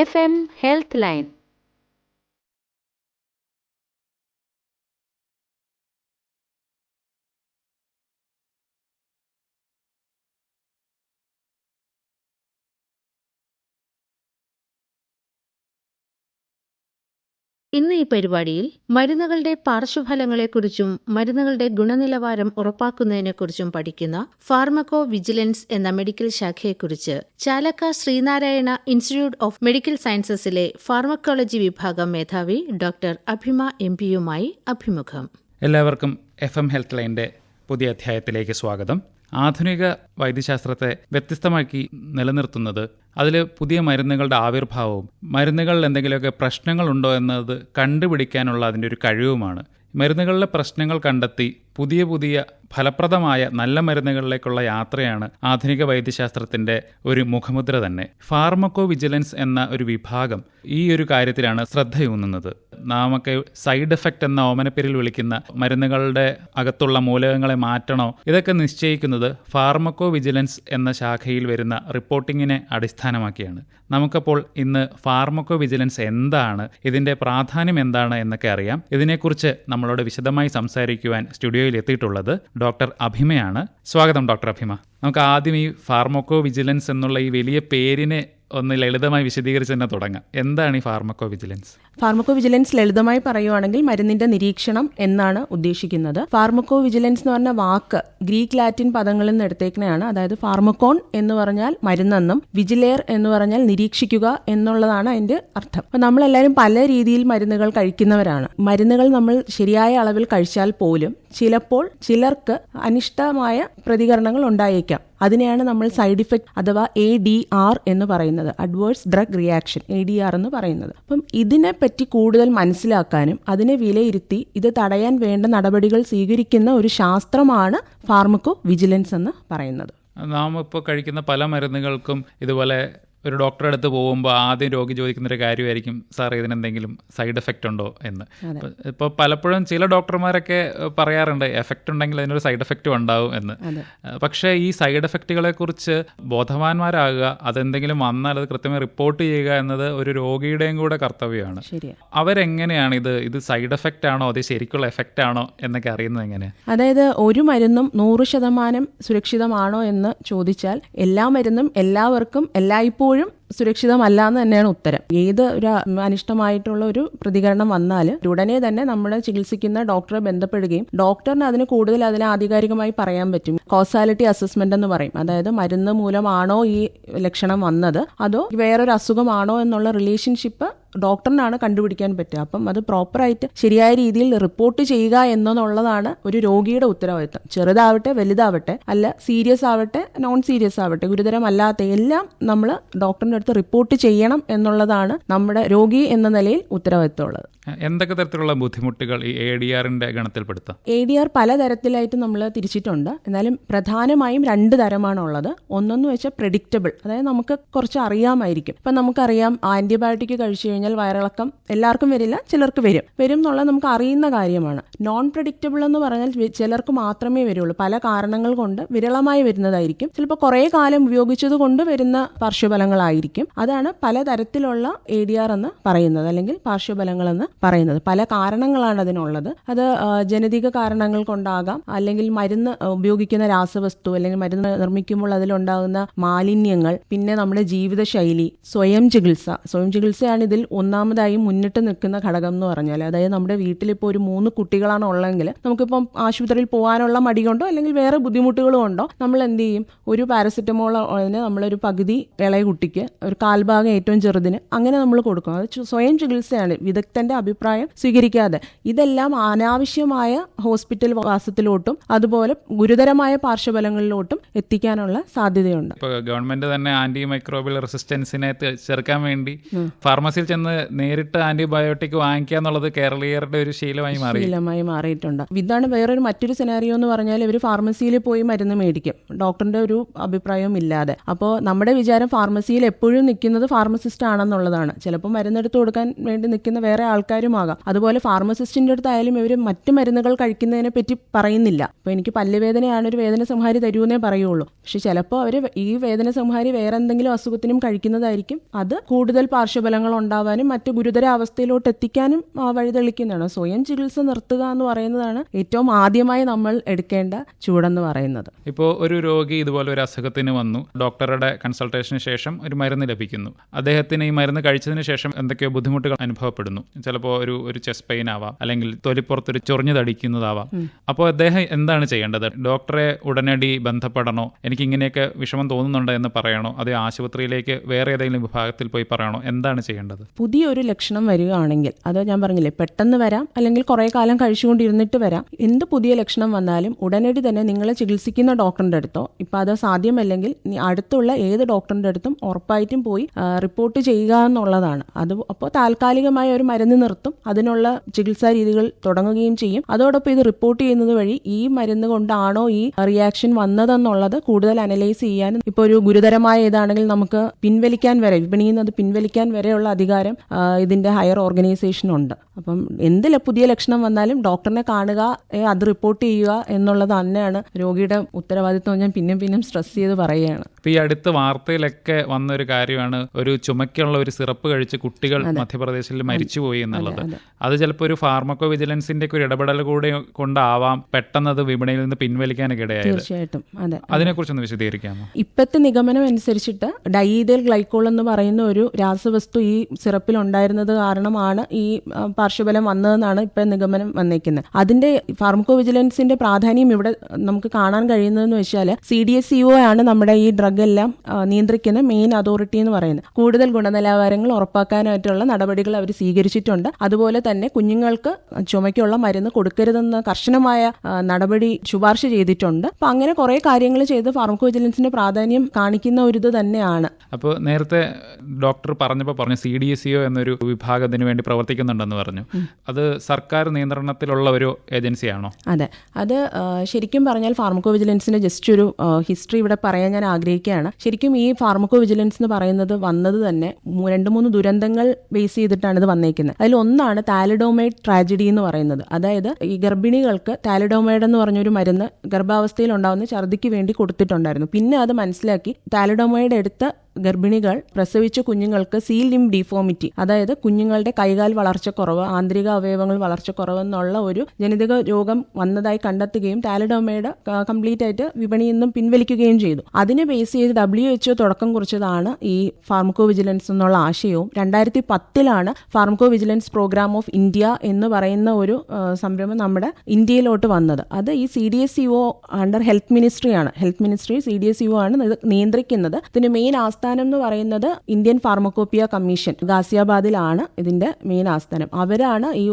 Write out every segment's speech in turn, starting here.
F M ಹೆಲ್ತ್ಲೈನ್ ഈ പരിപാടിയിൽ മരുന്നുകളുടെ പാർശ്വഫലങ്ങളെക്കുറിച്ചും മരുന്നുകളുടെ ഗുണനിലവാരം ഉറപ്പാക്കുന്നതിനെക്കുറിച്ചും പഠിക്കുന്ന ഫാർമക്കോ വിജിലൻസ് എന്ന medical ശാഖയെക്കുറിച്ച് Chalakka Sree Narayana institute of medical സയൻസസിലെ pharmacology വിഭാഗം മേധാവി ഡോക്ടർ അഭിമ എം പിയുമായി അഭിമുഖം. എല്ലാവർക്കും എഫ് എം ഹെൽത്ത് ലൈന്റെ പുതിയ അധ്യായത്തിലേക്ക് സ്വാഗതം. ആധുനിക വൈദ്യശാസ്ത്രത്തെ വ്യത്യസ്തമാക്കി നിലനിർത്തുന്നത്. അതിൽ പുതിയ മരുന്നുകളുടെ ആവിർഭാവവും മരുന്നുകളിൽ എന്തെങ്കിലുമൊക്കെ പ്രശ്നങ്ങളുണ്ടോ എന്നത് കണ്ടുപിടിക്കാനുള്ള അതിന്റെ ഒരു കഴിവുമാണ്. മരുന്നുകളിലെ പ്രശ്നങ്ങൾ കണ്ടെത്തി പുതിയ പുതിയ ഫലപ്രദമായ നല്ല മരുന്നുകളിലേക്കുള്ള യാത്രയാണ് ആധുനിക വൈദ്യശാസ്ത്രത്തിന്റെ ഒരു മുഖമുദ്ര തന്നെ. ഫാർമക്കോ വിജിലൻസ് എന്ന ഒരു വിഭാഗം ഈ ഒരു കാര്യത്തിലാണ് ശ്രദ്ധയൂന്നുന്നത്. നാമൊക്കെ സൈഡ് എഫക്റ്റ് എന്ന ഓമനപ്പേരിൽ വിളിക്കുന്ന മരുന്നുകളുടെ അകത്തുള്ള മൂലകങ്ങളെ മാറ്റണോ? ഇതൊക്കെ നിശ്ചയിക്കുന്നത് ഫാർമക്കോ വിജിലൻസ് എന്ന ശാഖയിൽ വരുന്ന റിപ്പോർട്ടിങ്ങിനെ അടിസ്ഥാനമാക്കിയാണ്. നമുക്കപ്പോൾ ഇന്ന് ഫാർമക്കോ വിജിലൻസ് എന്താണ് ഇതിന്റെ പ്രാധാന്യം എന്താണ് എന്നൊക്കെ അറിയാം. ഇതിനെക്കുറിച്ച് നമ്മളോട് വിശദമായി സംസാരിക്കുവാൻ സ്റ്റുഡിയോയിൽ എത്തിയിട്ടുള്ളത് ഡോക്ടർ അഭിമയാണ്. സ്വാഗതം ഡോക്ടർ അഭിമ. നമുക്ക് ആദ്യം ഈ ഫാർമക്കോ വിജിലൻസ് എന്നുള്ള ഈ വലിയ പേരിനെ ഒന്ന് ലളിതമായി വിശദീകരിച്ച് തന്നെ തുടങ്ങാം. എന്താണ് ഈ ഫാർമക്കോ വിജിലൻസ് ഫാർമക്കോ വിജിലൻസ് ലളിതമായി പറയുവാണെങ്കിൽ മരുന്നിന്റെ നിരീക്ഷണം എന്നാണ് ഉദ്ദേശിക്കുന്നത്. ഫാർമക്കോ വിജിലൻസ് എന്ന് പറഞ്ഞ വാക്ക് ഗ്രീക്ക് ലാറ്റിൻ പദങ്ങളിൽ നിന്ന് എടുത്തേക്കുന്നതാണ് അതായത് ഫാർമക്കോൺ എന്ന് പറഞ്ഞാൽ മരുന്നെന്നും വിജിലെയർ എന്ന് പറഞ്ഞാൽ നിരീക്ഷിക്കുക എന്നുള്ളതാണ് അതിന്റെ അർത്ഥം. അപ്പൊ നമ്മളെല്ലാവരും പല രീതിയിൽ മരുന്നുകൾ കഴിക്കുന്നവരാണ്. മരുന്നുകൾ നമ്മൾ ശരിയായ അളവിൽ കഴിച്ചാൽ പോലും ചിലപ്പോൾ ചിലർക്ക് അനിഷ്ടമായ പ്രതികരണങ്ങൾ ഉണ്ടായേക്കാം. അതിനെയാണ് നമ്മൾ സൈഡ് ഇഫക്റ്റ് അഥവാ എ ഡി ആർ എന്ന് പറയുന്നത് adverse drug reaction A D R എന്ന് പറയുന്നത്. അപ്പം ഇതിനെപ്പറ്റി കൂടുതൽ മനസ്സിലാക്കാനും അതിനെ വിലയിരുത്തി ഇത് തടയാൻ വേണ്ട നടപടികൾ സ്വീകരിക്കുന്ന ഒരു ശാസ്ത്രമാണ് ഫാർമക്കോ വിജിലൻസ് എന്ന് പറയുന്നത്. നാം ഇപ്പോൾ കഴിക്കുന്ന പല മരുന്നുകൾക്കും ഇതുപോലെ ഒരു ഡോക്ടറെ അടുത്ത് പോകുമ്പോൾ ആദ്യം രോഗി ചോദിക്കുന്ന ഒരു കാര്യമായിരിക്കും സാർ ഇതിനെന്തെങ്കിലും സൈഡ് എഫക്റ്റ് ഉണ്ടോ? എന്ന്. ഇപ്പോൾ പലപ്പോഴും ചില ഡോക്ടർമാരൊക്കെ പറയാറുണ്ട് എഫക്റ്റ് ഉണ്ടെങ്കിൽ അതിനൊരു സൈഡ് എഫക്റ്റും ഉണ്ടാവും എന്ന്. പക്ഷേ ഈ സൈഡ് എഫക്റ്റുകളെ കുറിച്ച് ബോധവാന്മാരാകുക അതെന്തെങ്കിലും വന്നാൽ അത് കൃത്യമായി റിപ്പോർട്ട് ചെയ്യുക എന്നത് ഒരു രോഗിയുടെയും കൂടെ കർത്തവ്യമാണ്. അവരെങ്ങനെയാണ് ഇത് ഇത് സൈഡ് എഫക്റ്റ് ആണോ അത് ശരിക്കുള്ള എഫക്റ്റ് ആണോ എന്നൊക്കെ അറിയുന്നത് എങ്ങനെയാണ് അതായത് ഒരു മരുന്നും നൂറ് ശതമാനം സുരക്ഷിതമാണോ എന്ന് ചോദിച്ചാൽ എല്ലാ മരുന്നും എല്ലാവർക്കും എല്ലായ്പ്പോഴും സുരക്ഷിതമല്ല എന്ന് തന്നെയാണ് ഉത്തരം. ഏത് ഒരു അനിഷ്ടമായിട്ടുള്ള ഒരു പ്രതികരണം വന്നാൽ ഉടനെ തന്നെ നമ്മൾ ചികിത്സിക്കുന്ന ഡോക്ടറെ ബന്ധപ്പെടുകയും ഡോക്ടറിന് അതിന് കൂടുതൽ അതിനെ ആധികാരികമായി പറയാൻ പറ്റും. കോസാലിറ്റി അസസ്മെന്റ് എന്ന് പറയും. അതായത് മരുന്ന് മൂലമാണോ ഈ ലക്ഷണം വന്നത്? അതോ വേറൊരു അസുഖമാണോ എന്നുള്ള റിലേഷൻഷിപ്പ് ഡോക്ടറിനാണ് കണ്ടുപിടിക്കാൻ പറ്റുക. അപ്പം അത് പ്രോപ്പറായിട്ട് ശരിയായ രീതിയിൽ റിപ്പോർട്ട് ചെയ്യുക എന്നുള്ളതാണ് ഒരു രോഗിയുടെ ഉത്തരവാദിത്തം ചെറുതാവട്ടെ വലുതാവട്ടെ അല്ല സീരിയസ് ആവട്ടെ നോൺ സീരിയസ് ആവട്ടെ ഗുരുതരമല്ലാത്ത എല്ലാം നമ്മൾ ഡോക്ടറിന്റെ അടുത്ത് റിപ്പോർട്ട് ചെയ്യണം എന്നുള്ളതാണ് നമ്മുടെ രോഗി എന്ന നിലയിൽ ഉത്തരവാദിത്തമുള്ളത് എന്തൊക്കെ തരത്തിലുള്ള ബുദ്ധിമുട്ടുകൾ ഈ എ ഡി ആറിന്റെ ഗണത്തിൽപ്പെടുത്താം? എ ഡി ആർ പലതരത്തിലായിട്ട് നമ്മൾ തിരിച്ചിട്ടുണ്ട്. എന്നാലും പ്രധാനമായും രണ്ട് തരമാണുള്ളത്. ഒന്നെന്ന് വെച്ചാൽ പ്രെഡിക്റ്റബിൾ അതായത് നമുക്ക് കുറച്ച് അറിയാമായിരിക്കും ഇപ്പം നമുക്കറിയാം ആന്റിബയോട്ടിക് കഴിച്ചു കഴിഞ്ഞാൽ വയറിളക്കം എല്ലാവർക്കും വരില്ല ചിലർക്ക് വരും. വരും എന്നുള്ളത് നമുക്ക് അറിയുന്ന കാര്യമാണ്. നോൺ പ്രഡിക്റ്റബിൾ എന്ന് പറഞ്ഞാൽ ചിലർക്ക് മാത്രമേ വരുള്ളൂ. പല കാരണങ്ങൾ കൊണ്ട് വിരളമായി വരുന്നതായിരിക്കും. ചിലപ്പോൾ കുറേ കാലം ഉപയോഗിച്ചത് കൊണ്ട് വരുന്ന പാർശ്വഫലങ്ങളായിരിക്കും. അതാണ് പലതരത്തിലുള്ള എ ഡി ആർ എന്ന് പറയുന്നത് അല്ലെങ്കിൽ പാർശ്വഫലങ്ങൾ എന്ന് പറയുന്നത്. പല കാരണങ്ങളാണ് അതിനുള്ളത്. അത് ജനതിക കാരണങ്ങൾ കൊണ്ടാകാം. അല്ലെങ്കിൽ മരുന്ന് ഉപയോഗിക്കുന്ന രാസവസ്തു അല്ലെങ്കിൽ മരുന്ന് നിർമ്മിക്കുമ്പോൾ അതിലുണ്ടാകുന്ന മാലിന്യങ്ങൾ പിന്നെ നമ്മുടെ ജീവിതശൈലി സ്വയം ചികിത്സ. സ്വയം ചികിത്സയാണ് ഇതിൽ ഒന്നാമതായി മുന്നിട്ട് നിൽക്കുന്ന ഘടകം എന്ന് പറഞ്ഞാൽ അതായത് നമ്മുടെ വീട്ടിലിപ്പോൾ ഒരു മൂന്ന് കുട്ടികളാണ് ഉള്ളതെങ്കിൽ നമുക്കിപ്പം ആശുപത്രിയിൽ പോകാനുള്ള മടി കൊണ്ടോ അല്ലെങ്കിൽ വേറെ ബുദ്ധിമുട്ടുകൾ കൊണ്ടോ നമ്മൾ എന്ത് ചെയ്യും? ഒരു പാരസെറ്റമോൾ അതിന് നമ്മളൊരു പകുതി ഇളയ കുട്ടിക്ക് ഒരു കാൽഭാഗം ഏറ്റവും ചെറുതിന് അങ്ങനെ നമ്മൾ കൊടുക്കും. അത് സ്വയം ചികിത്സയാണ്. വിദഗ്ധന്റെ അഭിപ്രായം സ്വീകരിക്കാതെ. ഇതെല്ലാം അനാവശ്യമായ ഹോസ്പിറ്റൽ വാസത്തിലോട്ടും അതുപോലെ ഗുരുതരമായ പാർശ്വഫലങ്ങളിലോട്ടും എത്തിക്കാനുള്ള സാധ്യതയുണ്ട്. ഗവൺമെന്റ് തന്നെ ആന്റി മൈക്രോബിയൽ റെസിസ്റ്റൻസിനെ ചെറുക്കാൻ വേണ്ടി ഫാർമസിയിൽ ചെന്ന് നേരിട്ട് ആന്റിബയോട്ടിക് വാങ്ങിക്കുക എന്നുള്ളത് കേരളീയരുടെ ഒരു ശീലമായി മാറി. ശീലമായി മാറിയിട്ടുണ്ട്. ഇതാണ് വേറൊരു മറ്റൊരു സെനാരിയോ എന്ന് പറഞ്ഞാൽ ഇവർ ഫാർമസിയിൽ പോയി മരുന്ന് മേടിക്കും. ഡോക്ടറിന്റെ ഒരു അഭിപ്രായവും ഇല്ലാതെ. അപ്പോൾ നമ്മുടെ വിചാരം ഫാർമസിയിൽ എപ്പോഴും നിൽക്കുന്നത് ഫാർമസിസ്റ്റ് ആണെന്നുള്ളതാണ്. ചിലപ്പോൾ മരുന്നെടുത്ത് കൊടുക്കാൻ വേണ്ടി നിൽക്കുന്ന വേറെ ആൾക്കാരും ആൾക്കാരുമാകാം അതുപോലെ ഫാർമസിസ്റ്റിന്റെ അടുത്തായാലും ഇവർ മറ്റ് മരുന്നുകൾ കഴിക്കുന്നതിനെ പറ്റി പറയുന്നില്ല. അപ്പോൾ എനിക്ക് പല്ലുവേദനയാണ് ഒരു വേദന സംഹാരി തരുമെന്നേ പറയുള്ളൂ. പക്ഷെ ചിലപ്പോൾ അവർ ഈ വേദന സംഹാരി വേറെ എന്തെങ്കിലും അസുഖത്തിനും കഴിക്കുന്നതായിരിക്കും. അത് കൂടുതൽ പാർശ്വഫലങ്ങൾ ഉണ്ടാവാനും മറ്റു ഗുരുതര അവസ്ഥയിലോട്ട് എത്തിക്കാനും വഴിതെളിക്കുന്നതാണ് സ്വയം ചികിത്സ നിർത്തുക എന്ന് പറയുന്നതാണ് ഏറ്റവും ആദ്യമായി നമ്മൾ എടുക്കേണ്ട ചൂടെന്ന് പറയുന്നത്. ഇപ്പോൾ ഒരു രോഗി ഇതുപോലെ ഒരു അസുഖത്തിന് വന്നു. ഡോക്ടറുടെ കൺസൾട്ടേഷന് ശേഷം ഒരു മരുന്ന് ലഭിക്കുന്നു. അദ്ദേഹത്തിന് ഈ മരുന്ന് കഴിച്ചതിന് ശേഷം എന്തൊക്കെയോ ബുദ്ധിമുട്ടുകൾ അനുഭവപ്പെടുന്നു. ചിലപ്പോൾ ഒരു ഒരു ചെസ്റ്റ് പെയിൻ ആവാം അല്ലെങ്കിൽ തൊലിപ്പുറത്തൊരു ചൊറിഞ്ഞു തടിക്കുന്നതാവാം. അപ്പോൾ അദ്ദേഹം എന്താണ് ചെയ്യേണ്ടത്? ഡോക്ടറെ ഉടനടി ബന്ധപ്പെടണോ? എനിക്ക് ഇങ്ങനെയൊക്കെ വിഷമം തോന്നുന്നുണ്ട് എന്ന് പറയണോ? അതേ ആശുപത്രിയിലേക്ക് വേറെ ഏതെങ്കിലും വിഭാഗത്തിൽ പോയി പറയണോ? എന്താണ് ചെയ്യേണ്ടത്? പുതിയൊരു ലക്ഷണം വരികയാണെങ്കിൽ അത് ഞാൻ പറഞ്ഞില്ലേ പെട്ടെന്ന് വരാം അല്ലെങ്കിൽ കുറേ കാലം കഴിച്ചുകൊണ്ടിരുന്നിട്ട് വരാം. എന്ത് പുതിയ ലക്ഷണം വന്നാലും ഉടനടി തന്നെ നിങ്ങളെ ചികിത്സിക്കുന്ന ഡോക്ടറിന്റെ അടുത്തോ ഇപ്പം അത് സാധ്യമല്ലെങ്കിൽ അടുത്തുള്ള ഏത് ഡോക്ടറിന്റെ അടുത്തും ഉറപ്പായിട്ടും പോയി റിപ്പോർട്ട് ചെയ്യുക എന്നുള്ളതാണ്. അത് അപ്പോൾ താൽക്കാലികമായ ഒരു മരുന്ന് നിർത്തും അതിനുള്ള ചികിത്സാ രീതികൾ തുടങ്ങുകയും ചെയ്യും. അതോടൊപ്പം ഇത് റിപ്പോർട്ട് ചെയ്യുന്നത് വഴി ഈ മരുന്ന് കൊണ്ടാണോ ഈ റിയാക്ഷൻ വന്നതെന്നുള്ളത് കൂടുതൽ അനലൈസ് ചെയ്യാനും ഇപ്പോൾ ഒരു ഗുരുതരമായ ഇതാണെങ്കിൽ നമുക്ക് പിൻവലിക്കാൻ വരെ വിപണിയിൽ നിന്ന് അത് പിൻവലിക്കാൻ വരെയുള്ള അധികാരം ആ, ഇതിന്റെ ഹയർ ഓർഗനൈസേഷനുണ്ട് അപ്പം എന്ത് പുതിയ ലക്ഷണം വന്നാലും ഡോക്ടറിനെ കാണുക അത് റിപ്പോർട്ട് ചെയ്യുക എന്നുള്ളത് തന്നെയാണ് രോഗിയുടെ ഉത്തരവാദിത്വം ഞാൻ പിന്നെയും പിന്നെയും സ്ട്രെസ് ചെയ്ത് പറയുകയാണ്. ഈ അടുത്ത വാർത്തയിലൊക്കെ വന്ന ഒരു കാര്യമാണ് ഒരു ചുമക്കുള്ള ഒരു സിറപ്പ് കഴിച്ച് കുട്ടികൾ മധ്യപ്രദേശിൽ മരിച്ചുപോയി എന്നുള്ളത്. അത് ചിലപ്പോൾ ഒരു ഫാർമക്കോ വിജിലൻസിന്റെ ഒക്കെ ഒരു ഇടപെടൽ കൂടെ കൊണ്ടാവാം പെട്ടെന്ന് അത് വിപണിയിൽ നിന്ന് പിൻവലിക്കാനൊക്കെ ഇടയായത്. തീർച്ചയായിട്ടും അതെ അതിനെക്കുറിച്ചൊന്ന് വിശദീകരിക്കാമോ? ഇപ്പോഴത്തെ നിഗമനം അനുസരിച്ചിട്ട് ഡൈതേൽ ഗ്ലൈക്കോൾ എന്ന് പറയുന്ന ഒരു രാസവസ്തു ഈ സിറപ്പിൽ ഉണ്ടായിരുന്നത് കാരണമാണ് ഈ ആ, പാർശ്വഫലം വന്നതെന്നാണ് ഇപ്പം നിഗമനം വന്നേക്കുന്നത്. അതിന്റെ ഫാർമക്കോ വിജിലൻസിന്റെ പ്രാധാന്യം ഇവിടെ നമുക്ക് കാണാൻ കഴിയുന്നതെന്ന് വെച്ചാൽ സി ഡി എസ് സിഒ ആണ് നമ്മുടെ ഈ ഡ്രഗ് എല്ലാം നിയന്ത്രിക്കുന്ന മെയിൻ അതോറിറ്റി എന്ന് പറയുന്നത്. കൂടുതൽ ഗുണനിലവാരങ്ങൾ ഉറപ്പാക്കാനായിട്ടുള്ള നടപടികൾ അവർ സ്വീകരിച്ചിട്ടുണ്ട്. അതുപോലെ തന്നെ കുഞ്ഞുങ്ങൾക്ക് ചുമയ്ക്കുള്ള മരുന്ന് കൊടുക്കരുതെന്ന കർശനമായ നടപടി ശുപാർശ ചെയ്തിട്ടുണ്ട്. അപ്പൊ അങ്ങനെ കുറെ കാര്യങ്ങൾ ചെയ്ത് ഫാർമക്കോ വിജിലൻസിന്റെ പ്രാധാന്യം കാണിക്കുന്ന ഒരു ഇത് തന്നെയാണ്. അപ്പോൾ നേരത്തെ ഡോക്ടർ പറഞ്ഞപ്പോൾ പറഞ്ഞു സി ഡി എസ് സിഒ എന്നൊരു വിഭാഗത്തിന് വേണ്ടി പ്രവർത്തിക്കുന്നുണ്ടെന്ന് പറഞ്ഞു. അത് സർക്കാർ നിയന്ത്രണത്തിലുള്ള ഒരു ഏജൻസിയാണോ? അതെ. അത് ശരിക്കും പറഞ്ഞാൽ ഫാർമക്കോ വിജിലൻസിന്റെ ജസ്റ്റ് ഒരു ഹിസ്റ്ററി ഇവിടെ പറയാൻ ഞാൻ ആഗ്രഹിക്കുകയാണ്. ശരിക്കും ഈ ഫാർമക്കോ വിജിലൻസ് എന്ന് പറയുന്നത് വന്നത് തന്നെ രണ്ട് മൂന്ന് ദുരന്തങ്ങൾ ബേസ് ചെയ്തിട്ടാണ് ഇത് വന്നേക്കുന്നത്. അതിൽ ഒന്നാണ് താലിഡോമൈഡ് ട്രാജഡി എന്ന് പറയുന്നത്. അതായത് ഈ ഗർഭിണികൾക്ക് താലിഡോമൈഡ് എന്ന് പറഞ്ഞൊരു മരുന്ന് ഗർഭാവസ്ഥയിൽ ഉണ്ടാകുന്ന ഛർദിക്ക് വേണ്ടി കൊടുത്തിട്ടുണ്ടായിരുന്നു. പിന്നെ അത് മനസ്സിലാക്കി താലിഡോമൈഡ് എടുത്ത ഗർഭിണികൾ പ്രസവിച്ച കുഞ്ഞുങ്ങൾക്ക് സീൽ ലിം ഡിഫോമിറ്റി അതായത് കുഞ്ഞുങ്ങളുടെ കൈകാൽ വളർച്ചക്കുറവ് ആന്തരിക അവയവങ്ങൾ വളർച്ചക്കുറവ് എന്നുള്ള ഒരു ജനിതക രോഗം വന്നതായി കണ്ടെത്തുകയും താലഡോമയുടെ കംപ്ലീറ്റ് ആയിട്ട് വിപണിയിൽ നിന്നും പിൻവലിക്കുകയും ചെയ്തു. അതിനെ ബേസ് ചെയ്ത് ഡബ്ല്യു എച്ച്ഒ തുടക്കം കുറിച്ചതാണ് ഈ ഫാർമക്കോ വിജിലൻസ് എന്നുള്ള ആശയവും. രണ്ടായിരത്തി പത്തിലാണ് pharmacovigilance programme of India എന്ന് പറയുന്ന ഒരു സംരംഭം നമ്മുടെ ഇന്ത്യയിലോട്ട് വന്നത്. അത് ഈ C D S CO under health മിനിസ്ട്രിയാണ് health ministry C D S CO ആണ് ഇത് നിയന്ത്രിക്കുന്നത്. ഇതിന് മെയിൻ ആസ്ഥാനം എന്ന് പറയുന്നത് ഇന്ത്യൻ ഫാർമക്കോപ്പിയ കമ്മീഷൻ ഗാസിയാബാദിലാണ് ഇതിന്റെ മെയിൻ ആസ്ഥാനം. അവരാണ് ഈ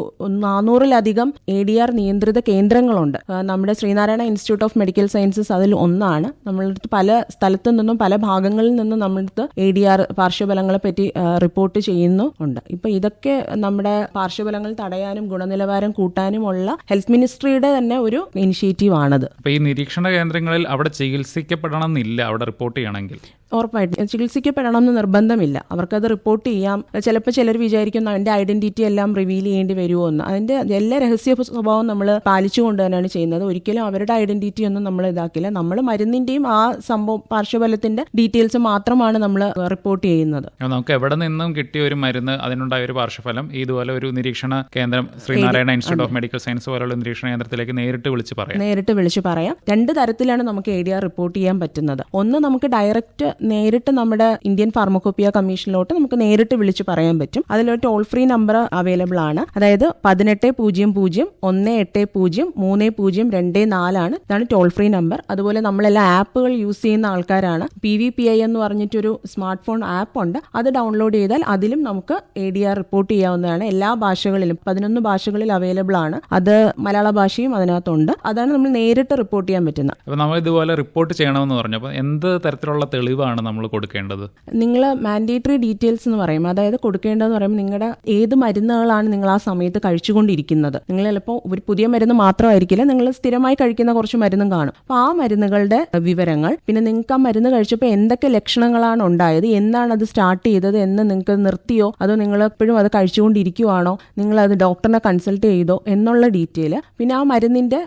നാനൂറിലധികം എ ഡി ആർ നിയന്ത്രിത കേന്ദ്രങ്ങളുണ്ട്. നമ്മുടെ Sree Narayana institute of medical sciences അതിൽ ഒന്നാണ്. നമ്മളടുത്ത് പല സ്ഥലത്തു നിന്നും പല ഭാഗങ്ങളിൽ നിന്നും നമ്മളടുത്ത് എ ഡി ആർ പാർശ്വഫലങ്ങളെ പറ്റി റിപ്പോർട്ട് ചെയ്യുന്നു ഉണ്ട്. ഇപ്പൊ ഇതൊക്കെ നമ്മുടെ പാർശ്വഫലങ്ങൾ തടയാനും ഗുണനിലവാരം കൂട്ടാനുമുള്ള ഹെൽത്ത് മിനിസ്ട്രിയുടെ തന്നെ ഒരു ഇനിഷ്യേറ്റീവ് ആണത്. ഈ നിരീക്ഷണ കേന്ദ്രങ്ങളിൽ അവിടെ ചികിത്സിക്കപ്പെടണം എന്നില്ല അവിടെ റിപ്പോർട്ട് ചെയ്യണമെങ്കിൽ? ഉറപ്പായിട്ടും. ചികിത്സിക്കപ്പെടണം എന്ന് നിർബന്ധമില്ല. അവർക്കത് റിപ്പോർട്ട് ചെയ്യാം. ചിലപ്പോൾ ചിലർ വിചാരിക്കും അതിന്റെ ഐഡന്റിറ്റി എല്ലാം റിവീൽ ചെയ്യേണ്ടി വരുമോ എന്ന്. അതിന്റെ എല്ലാ രഹസ്യ സ്വഭാവം നമ്മൾ പാലിച്ചുകൊണ്ട് തന്നെയാണ് ചെയ്യുന്നത്. ഒരിക്കലും അവരുടെ ഐഡന്റിറ്റി ഒന്നും നമ്മൾ ഇതാക്കില്ല. നമ്മൾ മരുന്നിന്റെയും ആ സംഭവം പാർശ്വഫലത്തിന്റെ ഡീറ്റെയിൽസ് മാത്രമാണ് നമ്മൾ റിപ്പോർട്ട് ചെയ്യുന്നത്. നമുക്ക് എവിടെ നിന്നും കിട്ടിയ ഒരു മരുന്ന് അതിനുണ്ടായ ഒരു പാർശ്വഫലം ഇതുപോലെ ഒരു നിരീക്ഷണ കേന്ദ്രം Sree Narayana institute of medical science പോലുള്ള നിരീക്ഷണ കേന്ദ്രത്തിലേക്ക് നേരിട്ട് വിളിച്ച് പറയാം. നേരിട്ട് വിളിച്ച് പറയാം. രണ്ട് തരത്തിലാണ് നമുക്ക് ഏരിയ റിപ്പോർട്ട് ചെയ്യാൻ പറ്റുന്നത്. ഒന്ന് നമുക്ക് ഡയറക്റ്റ് നേരിട്ട് നമ്മുടെ ഇന്ത്യൻ ഫാർമക്കോപ്പിയ കമ്മീഷനിലോട്ട് നമുക്ക് നേരിട്ട് വിളിച്ച് പറയാൻ പറ്റും. അതിലൊരു ടോൾ ഫ്രീ നമ്പർ അവൈലബിൾ ആണ്. അതായത് പതിനെട്ട് പൂജ്യം പൂജ്യം ഒന്ന് എട്ട് പൂജ്യം മൂന്ന് പൂജ്യം രണ്ട് നാലാണ് ഇതാണ് ടോൾ ഫ്രീ നമ്പർ അതുപോലെ നമ്മളെല്ലാം ആപ്പുകൾ യൂസ് ചെയ്യുന്ന ആൾക്കാരാണ്. പി വി പി ഐ എന്ന് പറഞ്ഞിട്ടൊരു സ്മാർട്ട് ഫോൺ ആപ്പ് ഉണ്ട്. അത് ഡൗൺലോഡ് ചെയ്താൽ അതിലും നമുക്ക് എ ഡി ആർ റിപ്പോർട്ട് ചെയ്യാവുന്നതാണ് എല്ലാ ഭാഷകളിലും. പതിനൊന്ന് ഭാഷകളിൽ അവൈലബിൾ ആണ്. അത് മലയാള ഭാഷയും അതിനകത്തുണ്ട്. അതാണ് നമ്മൾ നേരിട്ട് റിപ്പോർട്ട് ചെയ്യാൻ പറ്റുന്നത്. അപ്പോൾ നമ്മൾ ഇതുപോലെ റിപ്പോർട്ട് ചെയ്യണമെന്ന് പറഞ്ഞു. അപ്പോൾ എന്ത് തരത്തിലുള്ള തെളിവാണ് എന്തുവാണ് നമ്മൾ കൊടുക്കേണ്ടത്? നിങ്ങൾ മാൻഡേറ്ററി ഡീറ്റെയിൽസ് എന്ന് പറയും. അതായത് കൊടുക്കേണ്ടതെന്ന് പറയുമ്പോൾ നിങ്ങളുടെ ഏത് മരുന്നുകളാണ് നിങ്ങൾ ആ സമയത്ത് കഴിച്ചുകൊണ്ടിരിക്കുന്നത്. നിങ്ങൾ ചിലപ്പോൾ ഒരു പുതിയ മരുന്ന് മാത്രമായിരിക്കില്ല നിങ്ങൾ സ്ഥിരമായി കഴിക്കുന്ന കുറച്ച് മരുന്നും കാണും. അപ്പോൾ ആ മരുന്നുകളുടെ വിവരങ്ങൾ പിന്നെ നിങ്ങൾക്ക് ആ മരുന്ന് കഴിച്ചപ്പോൾ എന്തൊക്കെ ലക്ഷണങ്ങളാണ് ഉണ്ടായത് എന്നാണ് അത് സ്റ്റാർട്ട് ചെയ്തത് എന്ന് നിങ്ങൾക്ക് നിർത്തിയോ? അതോ നിങ്ങൾ എപ്പോഴും അത് കഴിച്ചുകൊണ്ടിരിക്കുവാണോ? നിങ്ങൾ അത് ഡോക്ടറിനെ കൺസൾട്ട് ചെയ്തോ? എന്നുള്ള ഡീറ്റെയിൽ പിന്നെ ആ മരുന്നിന്റെ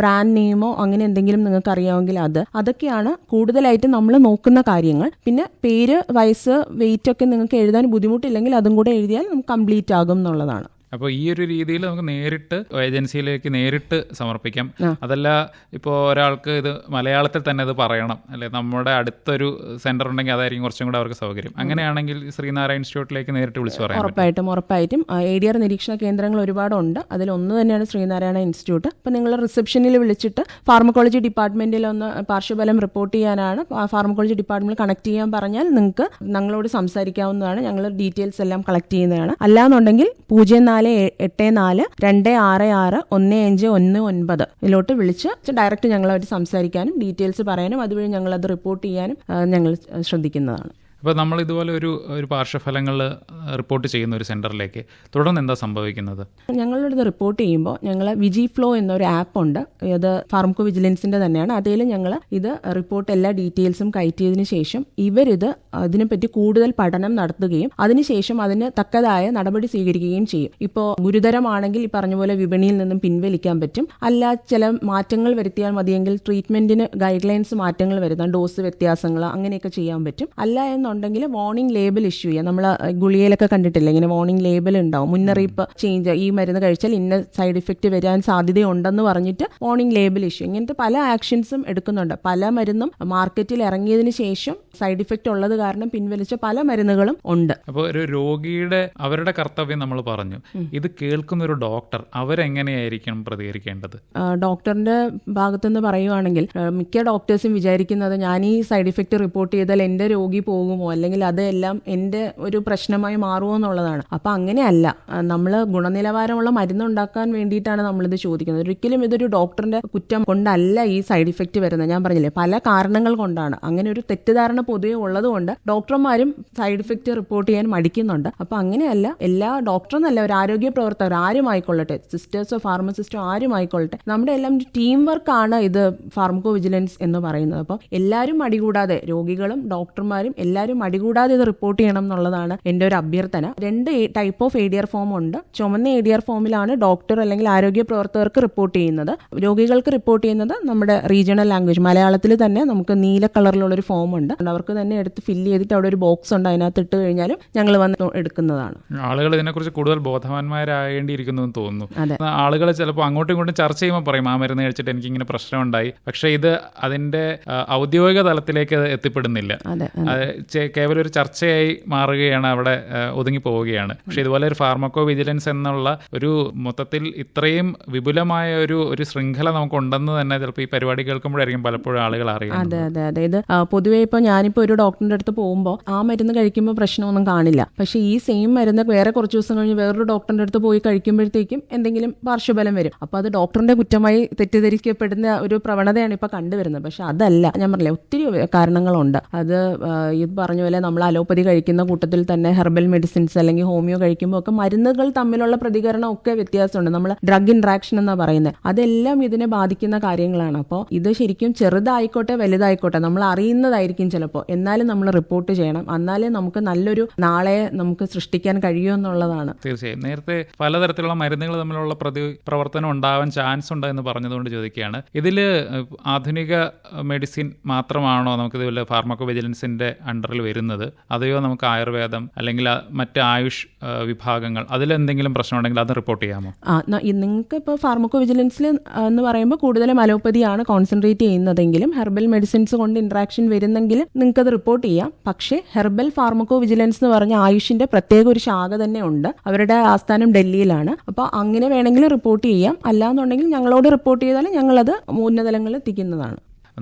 ബ്രാൻഡ് നെയിമോ അങ്ങനെ എന്തെങ്കിലും നിങ്ങൾക്ക് അറിയാമെങ്കിൽ അത്. അതൊക്കെയാണ് കൂടുതലായിട്ട് നമ്മൾ നോക്കുന്ന കാര്യങ്ങൾ. പിന്നെ പേര് വയസ്സ് വെയിറ്റ് ഒക്കെ നിങ്ങൾക്ക് എഴുതാൻ ബുദ്ധിമുട്ടില്ലെങ്കിൽ അതും കൂടെ എഴുതിയാൽ നമുക്ക് കംപ്ലീറ്റ് ആകും എന്നുള്ളതാണ്. അപ്പോൾ ഈ ഒരു രീതിയിൽ നമുക്ക് നേരിട്ട് ഏജൻസിയിലേക്ക് നേരിട്ട് സമർപ്പിക്കാം. അതല്ല ഇപ്പോൾ ഒരാൾക്ക് ഇത് മലയാളത്തിൽ തന്നെ ഇത് പറയണം. അല്ലെ നമ്മുടെ അടുത്തൊരു സെന്റർ ഉണ്ടെങ്കിൽ അതായിരിക്കും കുറച്ചും കൂടെ അവർക്ക് സൗകര്യം. അങ്ങനെയാണെങ്കിൽ ശ്രീനാരായണ ഇൻസ്റ്റിറ്റ്യൂട്ടിലേക്ക് നേരിട്ട് വിളിച്ചു പറയാം ഉറപ്പായിട്ടും ഉറപ്പായിട്ടും. എ ഡി ആർ നിരീക്ഷണ കേന്ദ്രങ്ങൾ ഒരുപാടുണ്ട്. അതിൽ ഒന്ന് തന്നെയാണ് ശ്രീനാരായണ ഇൻസ്റ്റിറ്റ്യൂട്ട്. അപ്പോൾ നിങ്ങൾ റിസപ്ഷനിൽ വിളിച്ചിട്ട് ഫാർമക്കോളജി ഡിപ്പാർട്ട്മെന്റിൽ ഒന്ന് പാർശ്വഫലം റിപ്പോർട്ട് ചെയ്യാനാണ് ഫാർമക്കോളജി ഡിപ്പാർട്ട്മെന്റ് കണക്ട് ചെയ്യാൻ പറഞ്ഞാൽ നിങ്ങൾക്ക് ഞങ്ങളോട് സംസാരിക്കാവുന്നതാണ്. ഞങ്ങൾ ഡീറ്റെയിൽസ് എല്ലാം കളക്ട് ചെയ്യുന്നതാണ്. അല്ലാന്നുണ്ടെങ്കിൽ പൂജ്യം നാല് എ- എട്ട് നാല് രണ്ട് ആറ് ആറ് ഒന്ന് അഞ്ച് ഒന്ന് ഒൻപത്. ഇതിലോട്ട് വിളിച്ച് ഡയറക്റ്റ് ഞങ്ങളായിട്ട് സംസാരിക്കാനും ഡീറ്റെയിൽസ് പറയാനും അതുവഴി ഞങ്ങളത് റിപ്പോർട്ട് ചെയ്യാനും ഞങ്ങൾ ശ്രദ്ധിക്കുന്നതാണ്. അപ്പോൾ നമ്മൾ ഇതുപോലെ ഒരു ഒരു പാർശ്വഫലങ്ങൾ റിപ്പോർട്ട് ചെയ്യുന്ന ഒരു സെന്ററിലേക്ക് തുടർന്ന് എന്താ സംഭവിക്കുന്നത്? ഞങ്ങളുടെ റിപ്പോർട്ട് ചെയ്യുമ്പോൾ ഞങ്ങൾ വിജി ഫ്ലോ എന്നൊരു ആപ്പ് ഉണ്ട്. അത് ഫാർമക്കോ വിജിലൻസിന്റെ തന്നെയാണ്. അതിൽ ഞങ്ങൾ ഇത് റിപ്പോർട്ട് എല്ലാ ഡീറ്റെയിൽസും കയറ്റിയതിനു ശേഷം ഇവരിത് അതിനെപ്പറ്റി കൂടുതൽ പഠനം നടത്തുകയും അതിനുശേഷം അതിന് തക്കതായ നടപടി സ്വീകരിക്കുകയും ചെയ്യും. ഇപ്പോൾ ഗുരുതരമാണെങ്കിൽ ഈ പറഞ്ഞ പോലെ വിപണിയിൽ നിന്നും പിൻവലിക്കാൻ പറ്റും. അല്ല ചില മാറ്റങ്ങൾ വരുത്തിയാൽ മതിയെങ്കിൽ ട്രീറ്റ്മെന്റിന് ഗൈഡ് ലൈൻസ് മാറ്റങ്ങൾ വരുത്താം ഡോസ് വ്യത്യാസങ്ങൾ അങ്ങനെയൊക്കെ ചെയ്യാൻ പറ്റും. അല്ല എന്നുണ്ടെങ്കിൽ വാർണിംഗ് ലേബൽ ഇഷ്യൂ ചെയ്യാം. നമ്മൾ ഗുളികയിലൊക്കെ കണ്ടിട്ടില്ല? ഇങ്ങനെ വാർണിംഗ് ലേബൽ ഉണ്ടാവും. മുന്നറിയിപ്പ് ചേഞ്ച് ഈ മരുന്ന് കഴിച്ചാൽ ഇന്ന സൈഡ് ഇഫക്റ്റ് വരാൻ സാധ്യതയുണ്ടെന്ന് പറഞ്ഞിട്ട് വാർണിംഗ് ലേബൽ ഇഷ്യൂ ഇങ്ങനത്തെ പല ആക്ഷൻസും എടുക്കുന്നുണ്ട്. പല മരുന്നും മാർക്കറ്റിൽ ഇറങ്ങിയതിന് ശേഷം സൈഡ് ഇഫക്റ്റ് ഉള്ളത് കാരണം പിൻവലിച്ച പല മരുന്നുകളും ഉണ്ട്. അപ്പോൾ ഒരു രോഗിയുടെ അവരുടെ കർത്തവ്യം നമ്മൾ പറഞ്ഞു. ഇത് കേൾക്കുന്ന ഒരു ഡോക്ടർ അവരെങ്ങനെയായിരിക്കണം പ്രതികരിക്കേണ്ടത്? ഡോക്ടറിന്റെ ഭാഗത്തുനിന്ന് പറയുവാണെങ്കിൽ മിക്ക ഡോക്ടേഴ്സും വിചാരിക്കുന്നത് ഞാൻ ഈ സൈഡ് ഇഫക്റ്റ് റിപ്പോർട്ട് ചെയ്താൽ എന്റെ രോഗി പോകുമോ അല്ലെങ്കിൽ അതെല്ലാം എന്റെ ഒരു പ്രശ്നമായി മാറുമോ എന്നുള്ളതാണ്. അപ്പം അങ്ങനെയല്ല. നമ്മൾ ഗുണനിലവാരമുള്ള മരുന്ന് ഉണ്ടാക്കാൻ വേണ്ടിയിട്ടാണ് നമ്മളിത് ചോദിക്കുന്നത്. ഒരിക്കലും ഇതൊരു ഡോക്ടറിന്റെ കുറ്റം കൊണ്ടല്ല ഈ സൈഡ് ഇഫക്റ്റ് വരുന്നത്. ഞാൻ പറഞ്ഞില്ലേ പല കാരണങ്ങൾ കൊണ്ടാണ്. അങ്ങനെ ഒരു തെറ്റിദ്ധാരണ പൊതുവെ ഉള്ളതുകൊണ്ട് ഡോക്ടർമാരും സൈഡ് ഇഫക്റ്റ് റിപ്പോർട്ട് ചെയ്യാൻ മടിക്കുന്നുണ്ട്. അപ്പം അങ്ങനെയല്ല എല്ലാ ഡോക്ടറെന്നല്ല ഒരു ആരോഗ്യ പ്രവർത്തകർ ആരും ആയിക്കൊള്ളട്ടെ സിസ്റ്റേഴ്സോ ഫാർമസിസ്റ്റോ ആരും ആയിക്കൊള്ളട്ടെ. നമ്മുടെ എല്ലാം ടീം വർക്കാണ് ഇത് ഫാർമക്കോ വിജിലൻസ് എന്ന് പറയുന്നത്. അപ്പോൾ എല്ലാവരും മടികൂടാതെ രോഗികളും ഡോക്ടർമാരും എല്ലാവരും മടികൂടാതെ ഇത് റിപ്പോർട്ട് ചെയ്യണം എന്നുള്ളതാണ് എന്റെ ഒരു അഭ്യർത്ഥന. രണ്ട് type of A D R form ഉണ്ട്. ചുമന്ന എ ഡി ആർ ഫോമിലാണ് ഡോക്ടർ അല്ലെങ്കിൽ ആരോഗ്യ പ്രവർത്തകർക്ക് റിപ്പോർട്ട് ചെയ്യുന്നത്. രോഗികൾക്ക് റിപ്പോർട്ട് ചെയ്യുന്നത് നമ്മുടെ റീജിയണൽ ലാംഗ്വേജ് മലയാളത്തിൽ തന്നെ നമുക്ക് നീല കളറിലുള്ള ഒരു ഫോം ഉണ്ട്. അവർക്ക് തന്നെ എടുത്ത് ഫില്ല് ചെയ്തിട്ട് അവിടെ ഒരു ബോക്സ് ഉണ്ട്. അതിനകത്ത് ഇട്ട് കഴിഞ്ഞാലും ഞങ്ങൾ വന്ന് എടുക്കുന്നതാണ്. ആളുകൾ ഇതിനെക്കുറിച്ച് കൂടുതൽ ബോധവാന്മാരാകേണ്ടിയിരിക്കുന്നു എന്ന് തോന്നുന്നു. ആളുകൾ ചിലപ്പോൾ അങ്ങോട്ടും ഇങ്ങോട്ടും ചർച്ച ചെയ്യുമ്പോൾ പറയും ആ മരുന്ന് കഴിച്ചിട്ട് എനിക്ക് ഇങ്ങനെ പ്രശ്നമുണ്ടായി. പക്ഷേ ഇത് അതിന്റെ ഔദ്യോഗിക തലത്തിലേക്ക് എത്തിപ്പെടുന്നില്ല. കേവലം ഒരു ചർച്ചയായി മാറുകയാണ് അവിടെ ഒതുങ്ങി പോവുകയാണ് പക്ഷെ ഇതുപോലെ ഒരു ഫാർമക്കോ വിജിലൻസ് എന്നുള്ള ഒരു മൊത്തത്തിൽ ഇത്രയും വിപുലമായ ഒരു ഒരു ശൃംഖല നമുക്ക് ഉണ്ടെന്ന് തന്നെ ചിലപ്പോൾ ഈ പരിപാടി കേൾക്കുമ്പോഴായിരിക്കും പലപ്പോഴും ആളുകൾ അറിയുന്നത്. അതെ അതെ അതെ. ഇത് പൊതുവേ ഇപ്പോൾ ഞാനിപ്പോൾ ഒരു ഡോക്ടറിന്റെ അടുത്ത് പോകുമ്പോൾ ആ മരുന്ന് കഴിക്കുമ്പോൾ പ്രശ്നമൊന്നും കാണില്ല. പക്ഷേ ഈ സെയിം മരുന്ന് വേറെ കുറച്ച് ദിവസം കഴിഞ്ഞ് വേറൊരു ഡോക്ടറിന്റെ അടുത്ത് പോയി കഴിക്കുമ്പോഴത്തേക്കും എന്തെങ്കിലും പാർശ്വബലം വരും. അപ്പോൾ അത് ഡോക്ടറിന്റെ കുറ്റമായി തെറ്റിദ്ധരിക്കപ്പെടുന്ന ഒരു പ്രവണതയാണ് ഇപ്പോൾ കണ്ടുവരുന്നത്. പക്ഷെ അതല്ല ഞാൻ പറഞ്ഞില്ലേ ഒത്തിരി കാരണങ്ങളുണ്ട്. അത് ഇത് പറഞ്ഞ പോലെ നമ്മൾ അലോപ്പതി കഴിക്കുന്ന കൂട്ടത്തിൽ തന്നെ ഹെർബൽ മെഡിസിൻസ് അല്ലെങ്കിൽ ഹോമിയോ കഴിക്കുമ്പോൾ ഒക്കെ മരുന്നുകൾ തമ്മിലുള്ള പ്രതികരണം ഒക്കെ വ്യത്യാസമുണ്ട്. നമ്മൾ ഡ്രഗ് ഇൻട്രാക്ഷൻ എന്ന് പറയുന്നത്. അതെല്ലാം ഇതിനെ ബാധിക്കുന്ന കാര്യങ്ങളാണ്. അപ്പോൾ ഇത് ശരിക്കും ചെറുതായിക്കോട്ടെ വലുതായിക്കോട്ടെ നമ്മൾ അറിയുന്നതായിരിക്കും ചിലപ്പോൾ. എന്നാലും നമ്മൾ റിപ്പോർട്ട് ചെയ്യണം. എന്നാലേ നമുക്ക് നല്ലൊരു നാളെ നമുക്ക് സൃഷ്ടിക്കാൻ കഴിയൂ എന്നുള്ളതാണ്. തീർച്ചയായും. നേരത്തെ പലതരത്തിലുള്ള മരുന്നുകൾ തമ്മിലുള്ള പ്രതി പ്രവർത്തനം ഉണ്ടാവാൻ ചാൻസ് ഉണ്ട് എന്ന് പറഞ്ഞതുകൊണ്ട് ചോദിക്കുകയാണ്. ഇതിൽ ആധുനിക മെഡിസിൻ മാത്രമാണോ? നമുക്ക് ഇതുപോലെ ഫാർമക്കോ വിജിലൻസിന്റെ അണ്ടറിൽ വരുന്നത്. അതെയോ നമുക്ക് ആയുർവേദം അല്ലെങ്കിൽ മറ്റ് ആയുഷ് വിഭാഗങ്ങൾ അതിലെന്തെങ്കിലും പ്രശ്നമുണ്ടെങ്കിൽ അത് റിപ്പോർട്ട് ചെയ്യാമോ? നിങ്ങൾക്ക് ഇപ്പോൾ ഫാർമക്കോ വിജിലൻസിൽ എന്ന് പറയുമ്പോൾ കൂടുതലും അലോപ്പതിയാണ് കോൺസെൻട്രേറ്റ് ചെയ്യുന്നതെങ്കിലും ഹെർബൽ മെഡിസിൻസ് കൊണ്ട് ഇൻട്രാക്ഷൻ വരുന്നെങ്കിൽ നിങ്ങൾക്ക് അത് റിപ്പോർട്ട് ചെയ്യാം. പക്ഷേ ഹെർബൽ ഫാർമക്കോ വിജിലൻസ് എന്ന് പറഞ്ഞ ആയുഷിന്റെ പ്രത്യേക ഒരു ശാഖ തന്നെ ഉണ്ട്. അവരുടെ ആസ്ഥാനം ഡൽഹിയിലാണ്. അപ്പോൾ അങ്ങനെ വേണമെങ്കിൽ റിപ്പോർട്ട് ചെയ്യാം. അല്ലാന്നുണ്ടെങ്കിൽ ഞങ്ങളോട് റിപ്പോർട്ട് ചെയ്താൽ ഞങ്ങളത് ഉന്നതലങ്ങളിൽ എത്തിക്കുന്നതാണ്.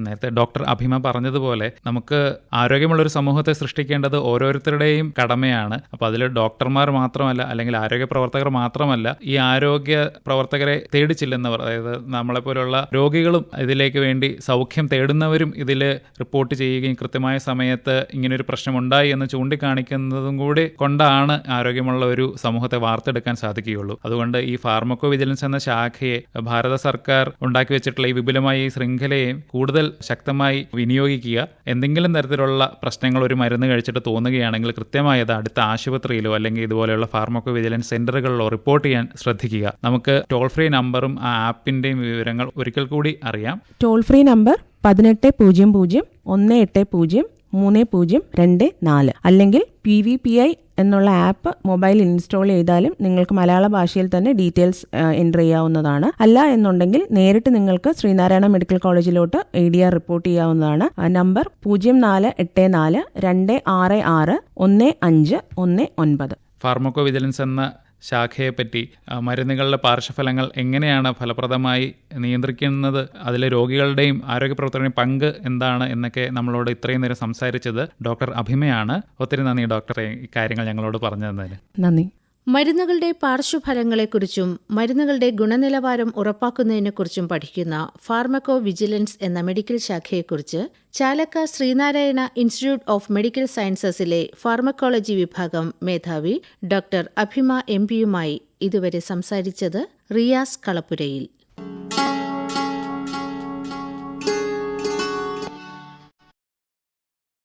നേരത്തെ ഡോക്ടർ അഭിമ പറഞ്ഞതുപോലെ നമുക്ക് ആരോഗ്യമുള്ളൊരു സമൂഹത്തെ സൃഷ്ടിക്കേണ്ടത് ഓരോരുത്തരുടെയും കടമയാണ്. അപ്പോൾ അതിൽ ഡോക്ടർമാർ മാത്രമല്ല അല്ലെങ്കിൽ ആരോഗ്യ പ്രവർത്തകർ മാത്രമല്ല ഈ ആരോഗ്യ പ്രവർത്തകരെ തേടി ചെല്ലുന്നവർ അതായത് നമ്മളെപ്പോലുള്ള രോഗികളും ഇതിലേക്ക് വേണ്ടി സൗഖ്യം തേടുന്നവരും ഇതിൽ റിപ്പോർട്ട് ചെയ്യുകയും കൃത്യമായ സമയത്ത് ഇങ്ങനൊരു പ്രശ്നമുണ്ടായി എന്ന് ചൂണ്ടിക്കാണിക്കുന്നതും കൂടി കൊണ്ടാണ് ആരോഗ്യമുള്ള ഒരു സമൂഹത്തെ വാർത്തെടുക്കാൻ സാധിക്കുകയുള്ളൂ. അതുകൊണ്ട് ഈ ഫാർമക്കോ വിജിലൻസ് എന്ന ശാഖയെ ഭാരത സർക്കാർ ഉണ്ടാക്കി വെച്ചിട്ടുള്ള ഈ വിപുലമായ ഈ ശൃംഖലയെ കൂടുതൽ ശക്തമായി വിനിയോഗിക്കുക. എന്തെങ്കിലും തരത്തിലുള്ള പ്രശ്നങ്ങൾ ഒരു മരുന്ന് കഴിച്ചിട്ട് തോന്നുകയാണെങ്കിൽ കൃത്യമായി അത് അടുത്ത ആശുപത്രിയിലോ അല്ലെങ്കിൽ ഇതുപോലെയുള്ള ഫാർമക്കോ വിജിലൻസ് സെന്ററുകളിലോ റിപ്പോർട്ട് ചെയ്യാൻ ശ്രദ്ധിക്കുക. നമുക്ക് ടോൾ ഫ്രീ നമ്പറും ആ ആപ്പിന്റെയും വിവരങ്ങൾ ഒരിക്കൽ കൂടി അറിയാം. ടോൾ ഫ്രീ നമ്പർ പതിനെട്ട് പൂജ്യം പൂജ്യം ഒന്ന് എട്ട് പൂജ്യം മൂന്ന് പൂജ്യം രണ്ട് നാല് അല്ലെങ്കിൽ പി വി പി ഐ എന്നുള്ള ആപ്പ് മൊബൈൽ ഇൻസ്റ്റാൾ ചെയ്താലും നിങ്ങൾക്ക് മലയാള ഭാഷയിൽ തന്നെ ഡീറ്റെയിൽസ് എന്റർ ചെയ്യാവുന്നതാണ്. അല്ല എന്നുണ്ടെങ്കിൽ നേരിട്ട് നിങ്ങൾക്ക് ശ്രീനാരായണ മെഡിക്കൽ കോളേജിലോട്ട് എ ഡി ആർ റിപ്പോർട്ട് ചെയ്യാവുന്നതാണ്. നമ്പർ പൂജ്യം നാല് എട്ട് നാല് രണ്ട് ആറ് ആറ് ഒന്ന് അഞ്ച് ഒന്ന് ഒൻപത്. ഫാർമക്കോ വിജിലൻസ് എന്ന ശാഖയെപ്പറ്റി മരുന്നുകളുടെ പാർശ്വഫലങ്ങൾ എങ്ങനെയാണ് ഫലപ്രദമായി നിയന്ത്രിക്കുന്നത് അതിലെ രോഗികളുടെയും ആരോഗ്യപ്രവർത്തകരുടെയും പങ്ക് എന്താണ് എന്നൊക്കെ നമ്മളോട് ഇത്രയും നേരം സംസാരിച്ചത് ഡോക്ടർ അഭിമയാണ്. ഒത്തിരി നന്ദി ഡോക്ടറെ ഇക്കാര്യങ്ങൾ കാര്യങ്ങൾ ഞങ്ങളോട് പറഞ്ഞു തന്നതിന് നന്ദി. മരുന്നുകളുടെ പാർശ്വഫലങ്ങളെക്കുറിച്ചും മരുന്നുകളുടെ ഗുണനിലവാരം ഉറപ്പാക്കുന്നതിനെക്കുറിച്ചും പഠിക്കുന്ന ഫാർമക്കോ വിജിലൻസ് എന്ന medical ശാഖയെക്കുറിച്ച് Chalakka Sreenarayana institute of medical സയൻസസിലെ pharmacology വിഭാഗം മേധാവി ഡോക്ടർ അഭിമ എം പിയുമായി ഇതുവരെ സംസാരിച്ചത് Riyas കളപ്പുരയിൽ.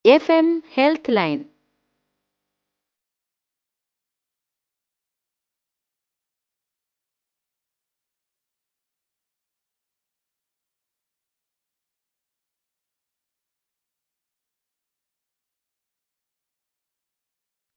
F M health line